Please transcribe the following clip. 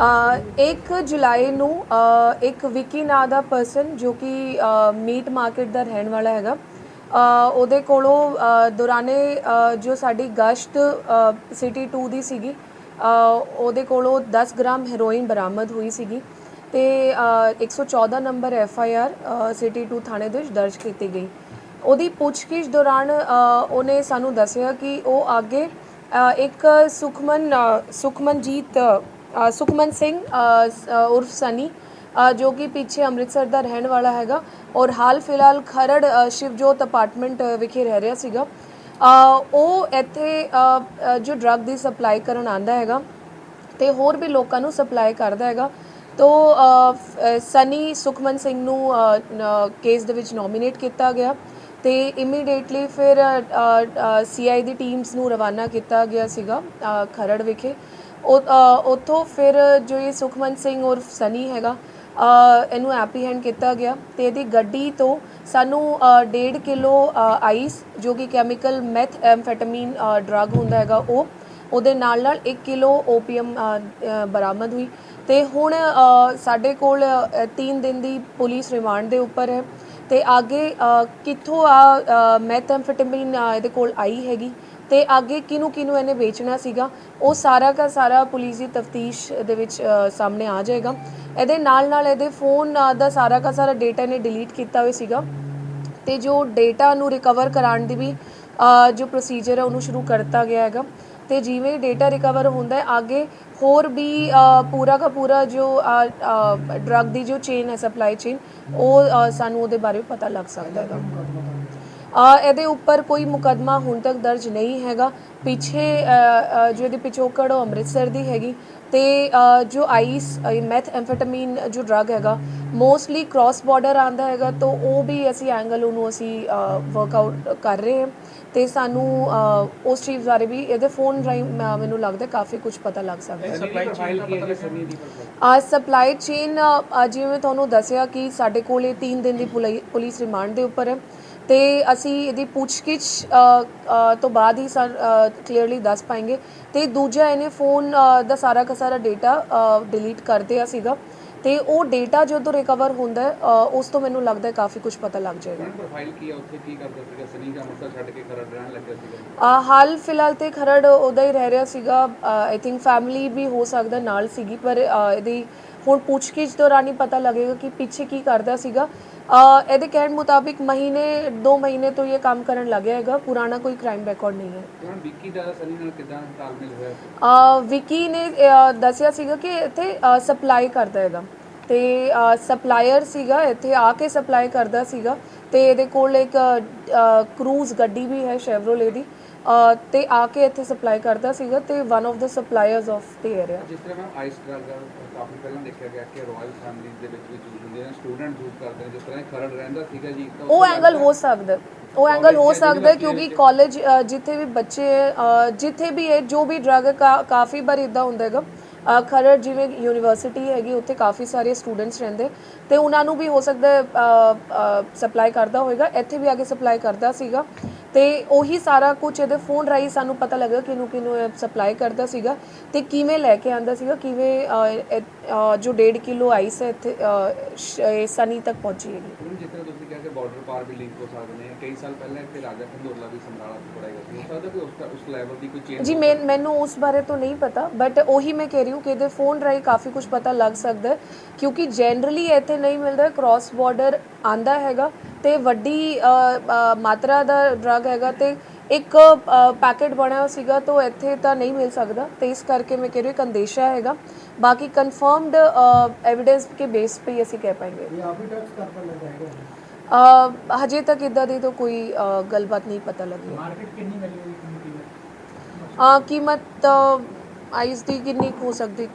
ਇੱਕ ਜੁਲਾਈ ਨੂੰ ਇੱਕ ਵਿੱਕੀ ਨਾਂ ਦਾ ਪਰਸਨ ਜੋ ਕਿ ਮੀਟ ਮਾਰਕੀਟ ਦਾ ਰਹਿਣ ਵਾਲਾ ਹੈਗਾ ਉਹਦੇ ਕੋਲੋਂ ਅ, ਦੌਰਾਨੇ ਜੋ ਸਾਡੀ ਗਸ਼ਤ ਸਿਟੀ 2 ਦੀ ਸੀਗੀ ਉਹਦੇ ਕੋਲੋਂ 10 ਗ੍ਰਾਮ ਹੈਰੋਇਨ ਬਰਾਮਦ ਹੋਈ ਸੀਗੀ ਤੇ ਅ, 114 number F I R city 2 ਥਾਣੇ ਦੇ ਵਿੱਚ ਦਰਜ ਕੀਤੀ ਗਈ। ਉਹਦੀ ਪੁੱਛਗਿੱਛ ਦੌਰਾਨ ਉਹਨੇ ਸਾਨੂੰ ਦੱਸਿਆ ਕਿ ਉਹ ਅੱਗੇ ਅ, ਇੱਕ ਸੁਖਮਨ ਸੁਖਮਨਜੀਤ ਸੁਖਮਨ ਸਿੰਘ ਉਰਫ ਸਨੀ ਜੋ ਕਿ ਪਿੱਛੇ ਅੰਮ੍ਰਿਤਸਰ ਦਾ ਰਹਿਣ ਵਾਲਾ ਹੈਗਾ ਔਰ ਹਾਲ ਫਿਲਹਾਲ ਖਰੜ ਸ਼ਿਵਜੋਤ ਅਪਾਰਟਮੈਂਟ ਵਿਖੇ ਰਹਿ ਰਿਹਾ ਸੀਗਾ। ਉਹ ਇੱਥੇ ਜੋ ਡਰੱਗ ਦੀ ਸਪਲਾਈ ਕਰਨ ਆਂਦਾ ਹੈਗਾ ਤੇ ਹੋਰ ਵੀ ਲੋਕਾਂ ਨੂੰ ਸਪਲਾਈ ਕਰਦਾ ਹੈਗਾ, ਤੋ ਸਨੀ ਸੁਖਮਨ ਸਿੰਘ ਨੂੰ ਕੇਸ ਦੇ ਵਿੱਚ ਨੋਮੀਨੇਟ ਕੀਤਾ ਗਿਆ ਤੇ ਇਮੀਡੀਏਟਲੀ ਫਿਰ ਸੀਆਈ ਦੀ ਟੀਮਸ ਨੂੰ ਰਵਾਨਾ ਕੀਤਾ ਗਿਆ ਸੀਗਾ ਖਰੜ ਵਿਖੇ। ਉੱਥੋਂ ਫਿਰ ਜੋ ਇਹ ਸੁਖਮਨ ਸਿੰਘ ਔਰ ਸਨੀ ਹੈਗਾ ਇਹਨੂੰ ਐਪਰੀਹੈਂਡ ਕੀਤਾ ਗਿਆ ਤੇ ਇਹਦੀ ਗੱਡੀ ਤੋਂ ਸਾਨੂੰ 1.5 ਕਿਲੋ ਆਈਸ ਜੋ ਕਿ ਕੈਮੀਕਲ ਮੈਥ ਐਮਫੈਟਾਮੀਨ ਡਰੱਗ ਹੁੰਦਾ ਹੈਗਾ ਉਹ, ਉਹਦੇ ਨਾਲ ਨਾਲ 1 ਕਿਲੋ ਓਪੀਅਮ ਬਰਾਮਦ ਹੋਈ ਤੇ ਹੁਣ ਸਾਡੇ ਕੋਲ 3 ਦਿਨ ਦੀ ਪੁਲਿਸ ਰਿਮਾਂਡ ਦੇ ਉੱਪਰ ਹੈ ਤੇ ਅੱਗੇ ਕਿੱਥੋਂ ਆ ਮੈਥ ਮੈਥੈਮਫੈਟਾਮੀਨ ਇਹਦੇ ਕੋਲ ਆਈ ਹੈਗੀ ਤੇ ਅੱਗੇ ਕਿਹਨੂੰ ਕਿਹਨੂੰ ਇਹਨੇ ਵੇਚਣਾ ਸੀਗਾ, ਉਹ ਸਾਰਾ ਦਾ ਸਾਰਾ ਪੁਲਿਸ ਦੀ ਤਫਤੀਸ਼ ਦੇ ਵਿੱਚ ਸਾਹਮਣੇ ਆ ਜਾਏਗਾ। ਇਹਦੇ ਨਾਲ ਨਾਲ ਇਹਦੇ ਫੋਨ ਦਾ ਸਾਰਾ ਦਾ ਸਾਰਾ ਡੇਟਾ ਇਹਨੇ ਡਿਲੀਟ ਕੀਤਾ ਹੋਇਆ ਸੀਗਾ। ਤੇ ਜੋ ਡੇਟਾ ਨੂੰ ਰਿਕਵਰ ਕਰਾਉਣ ਦੀ ਵੀ ਜੋ ਪ੍ਰੋਸੀਜਰ ਹੈ ਉਹਨੂੰ ਸ਼ੁਰੂ ਕਰਤਾ ਗਿਆ ਹੈਗਾ। ਤੇ ਜਿਵੇਂ ਡੇਟਾ ਰਿਕਵਰ ਹੁੰਦਾ ਹੈ, ਅੱਗੇ ਹੋਰ ਵੀ ਪੂਰਾ ਦਾ ਪੂਰਾ ਜੋ ਡਰੱਗ ਦੀ ਜੋ ਚੇਨ ਹੈ ਸਪਲਾਈ ਚੇਨ ਉਹ ਸਾਨੂੰ ਉਹਦੇ ਬਾਰੇ ਪਤਾ ਲੱਗ ਸਕਦਾ ਹੈਗਾ। ਇਹਦੇ ਉੱਪਰ ਕੋਈ ਮੁਕਦਮਾ ਹੁਣ ਤੱਕ ਦਰਜ ਨਹੀਂ ਹੈਗਾ। ਪਿੱਛੇ ਜੋ ਇਹਦੀ ਪਿਛੋਕੜ ਉਹ ਅੰਮ੍ਰਿਤਸਰ ਦੀ ਹੈਗੀ ਤੇ ਜੋ ਆਈਸ ਮੈਥ ਐਮਫੈਟਾਮੀਨ ਜੋ ਡਰੱਗ ਹੈਗਾ ਮੋਸਟਲੀ ਕ੍ਰਾਸ ਬਾਰਡਰ ਆਂਦਾ ਹੈਗਾ ਤਾਂ ਉਹ ਵੀ ਅਸੀਂ ਐਂਗਲ ਉਹਨੂੰ ਅਸੀਂ ਵਰਕਆਊਟ ਕਰ ਰਹੇ ਹਾਂ। ਤੇ ਸਾਨੂੰ ਉਸ ਚੀਜ਼ ਬਾਰੇ ਵੀ ਇਹਦੇ ਫੋਨ ਮ- ਮੈਨੂੰ ਲੱਗਦਾ ਕਾਫੀ ਕੁਝ ਪਤਾ ਲੱਗ ਸਕਦਾ ਸਪਲਾਈ ਚੇਨ ਕੀ ਹੈ ਸਨੀ ਦੀ ਆ ਸਪਲਾਈ ਚੇਨ ਜਿਵੇਂ ਤੁਹਾਨੂੰ ਦੱਸਿਆ ਕਿ ਸਾਡੇ ਕੋਲ ਇਹ 3 ਦਿਨ ਦੀ ਪੁਲਿਸ ਰਿਮਾਂਡ ਦੇ ਉੱਪਰ ਹੈ। ਤੇ ਅਸੀਂ ਇਹਦੀ ਪੁੱਛਗਿੱਛ ਤੋਂ ਬਾਅਦ ਹੀ ਕਲੀਅਰਲੀ ਦੱਸ ਪਾएंगे ਤੇ ਦੂਜਾ ਇਹਨੇ ਫੋਨ ਦਾ ਸਾਰਾ ਦਾ ਸਾਰਾ ਡੇਟਾ ਡਿਲੀਟ ਕਰ ਦਿਆ ਸੀਗਾ। ਤੇ ਉਹ ਡੇਟਾ ਜਦੋਂ ਰਿਕਵਰ ਹੁੰਦਾ ਉਸ ਤੋਂ ਮੈਨੂੰ ਲੱਗਦਾ ਕਾਫੀ ਕੁਝ ਪਤਾ ਲੱਗ ਜਾਏਗਾ। ਪ੍ਰੋਫਾਈਲ ਕੀ ਹੈ ਉੱਥੇ ਕੀ ਕਰਦਾ ਸੀਗਾ? ਸਨੀ ਦਾ ਅੰਮ੍ਰਿਤਸਰ ਛੱਡ ਕੇ ਖਰੜ ਰਹਿਣ ਲੱਗਿਆ ਸੀਗਾ। ਹਾਲ ਫਿਲਹਾਲ ਤੇ ਖਰੜ ਉਹਦਾ ਹੀ ਰਹਿ ਰਿਹਾ ਸੀਗਾ। ਆਈ ਥਿੰਕ ਫੈਮਿਲੀ ਵੀ ਹੋ ਸਕਦਾ ਨਾਲ ਸੀਗੀ ਪਰ ਇਹਦੀ ਹੁਣ ਪੁੱਛਗਿੱਛ ਦੌਰਾਨ ਹੀ ਪਤਾ ਲੱਗੇਗਾ ਕਿ ਪਿੱਛੇ ਕੀ ਕਰਦਾ ਸੀਗਾ। ਅ, ਇਹਦੇ ਕਹਿਣ ਮੁਤਾਬਿਕ ਮਹੀਨੇ 2 ਮਹੀਨੇ ਤੋਂ ਇਹ ਕੰਮ ਕਰਨ ਲੱਗਿਆ ਹੈਗਾ। ਪੁਰਾਣਾ ਕੋਈ ਕ੍ਰਾਈਮ ਰਿਕਾਰਡ ਨਹੀਂ ਹੈ। ਵਿੱਕੀ ਦਾ ਸਨੀ ਨਾਲ ਕਿਦਾਂ ਤਾਲਮੇਲ ਹੋਇਆ? ਸੀ? ਅ, ਵਿੱਕੀ ਨੇ ਦੱਸਿਆ ਸੀਗਾ ਕਿ ਇੱਥੇ ਸਪਲਾਈ ਕਰਦਾ ਹੈਗਾ। ਤੇ ਸਪਲਾਇਰ ਸੀਗਾ ਇੱਥੇ ਆ ਕੇ ਸਪਲਾਈ ਕਰਦਾ ਸੀਗਾ। ਤੇ ਇਹਦੇ ਕੋਲ ਇੱਕ ਕਰੂਜ਼ ਗੱਡੀ ਵੀ ਹੈ ਸ਼ੈਵਰੋਲੇ ਦੀ। ਤੇ ਆ ਕੇ ਇੱਥੇ ਸਪਲਾਈ ਕਰਦਾ ਸੀਗਾ ਤੇ one of the suppliers of the area ਜਿਸ ਤਰ੍ਹਾਂ ਮੈਂ ਆਈਸ ਡਰੱਗ ਕਾਫੀ ਪਹਿਲਾਂ ਦੇਖਿਆ ਗਿਆ ਕਿ ਰਾਇਲ ਫੈਮਿਲੀ ਦੇ ਵਿੱਚ ਵੀ ਯੂਜ਼ ਹੁੰਦੇ ਨੇ ਸਟੂਡੈਂਟ ਯੂਜ਼ ਕਰਦੇ ਨੇ ਜਿਸ ਤਰ੍ਹਾਂ ਇਹ ਖਰੜ ਰਹਿੰਦਾ ਸੀਗਾ ਜੀ ਉਹ ਐਂਗਲ ਹੋ ਸਕਦਾ। ਉਹ ਐਂਗਲ ਹੋ ਸਕਦਾ ਕਿਉਂਕਿ। ਕਾਲਜ ਜਿੱਥੇ ਵੀ ਬੱਚੇ ਜਿੱਥੇ ਵੀ ਹੈ ਜੋ ਵੀ ਡਰਗ ਕਾਫੀ ਵਾਰ ਇਦਾਂ ਹੁੰਦਾ ਹੈਗਾ ਖਰੜ ਜਿਵੇਂ ਯੂਨੀਵਰਸਿਟੀ ਹੈਗੀ ਉੱਥੇ ਕਾਫੀ ਸਾਰੇ ਸਟੂਡੈਂਟਸ ਰਹਿੰਦੇ ਤੇ ਉਹਨਾਂ ਨੂੰ ਵੀ ਹੋ ਸਕਦਾ ਸਪਲਾਈ ਕਰਦਾ ਹੋਵੇਗਾ ਇੱਥੇ ਵੀ ਆ ਕੇ ਸਪਲਾਈ ਕਰਦਾ ਸੀਗਾ ਤੇ ਉਹੀ ਸਾਰਾ ਕੁਝ ਇਹਦੇ ਫੋਨ ਰਾਹੀਂ ਸਾਨੂੰ ਪਤਾ ਲੱਗਾ ਕਿਨੂੰ ਕਿਨੂੰ ਇਹ ਸਪਲਾਈ ਕਰਦਾ ਸੀਗਾ ਤੇ ਕਿਵੇਂ ਲੈ ਕੇ ਆਂਦਾ ਸੀਗਾ ਕਿਵੇਂ ਜੋ 1.5 ਕਿਲੋ ਆਈਸ ਹੈ ਇੱਥੇ ਅ, ਸ਼- ਇਹ ਸਨੀ ਤੱਕ ਪਹੁੰਚੀ ਹੈਗੀ। ਹੁਣ ਜਿਸ ਤਰ੍ਹਾਂ ਤੁਸੀਂ ਕਿਹਾ ਕਿ ਬਾਰਡਰ ਪਾਰ ਵੀ ਲਿੰਕ ਹੋ ਸਕਦੇ ਨੇ ਕਈ ਸਾਲ ਪਹਿਲਾਂ ਇੱਥੇ ਰਾਜਾ ਖੰਡੋਲਾ ਵੀ ਸਮਰਾਲਾ ਤੋਂ ਪੜਾਈ ਕਰਦੀ ਹੋ ਸਕਦਾ ਕਿ ਉਸ ਦਾ- ਉਸ ਲੈਵਲ ਦੀ ਕੋਈ ਚੇਂਜ ਜੀ ਮੈਂ ਮੈਨੂੰ ਉਸ ਬਾਰੇ ਤਾਂ ਨਹੀਂ ਪਤਾ ਬਟ ਉਹੀ ਮੈਂ ਕਹਿ ਰਹੀ ਹਾਂ ਕਿ ਇਹਦੇ ਫੋਨ ਰਾਹੀਂ ਕਾਫੀ ਕੁਝ ਪਤਾ ਲੱਗ ਸਕਦਾ ਹੈ ਕਿਉਂਕਿ ਜਨਰਲੀ ਇੱਥੇ ਨਹੀਂ ਮਿਲਦਾ ਕ੍ਰਾਸ ਬਾਰਡਰ ਆਂਦਾ ਹੈਗਾ। ਤੇ ਵੱਡੀ ਮਾਤਰਾ ਦਾ ਡਰਗ ਹੈਗਾ ਤੇ ਇੱਕ ਪੈਕੇਟ ਬਣਿਆ ਸੀਗਾ ਤਾਂ ਇੱਥੇ ਤਾਂ ਨਹੀਂ ਮਿਲ ਸਕਦਾ ਤੇ ਇਸ ਕਰਕੇ ਮੈਂ ਕਹਿ ਰਹੀ ਇੱਕ ਅੰਦੇਸ਼ਾ ਹੈਗਾ। ਬਾਕੀ ਕਨਫਰਮਡ ਐਵੀਡੈਂਸ ਕੇ ਬੇਸ ਤੇ ਹੀ ਅਸੀਂ ਕਹਿ ਪਾएंगे ਇਹ ਆਪ ਹੀ ਕਰਦਾ ਲੱਗਾ ਹੈਗਾ? ਅ, ਹਜੇ ਤੱਕ ਇਦਾਂ ਦੀ ਤਾਂ ਕੋਈ ਗੱਲਬਾਤ ਨਹੀਂ ਪਤਾ ਲੱਗੀ। ਮਾਰਕੀਟ ਕਿੰਨੀ ਹੋਈ ਕੀਮਤ ਆ ਕੀਮਤ ਆਈਸ ਦੀ ਕਿੰਨੀ ਹੋ ਸਕਦੀ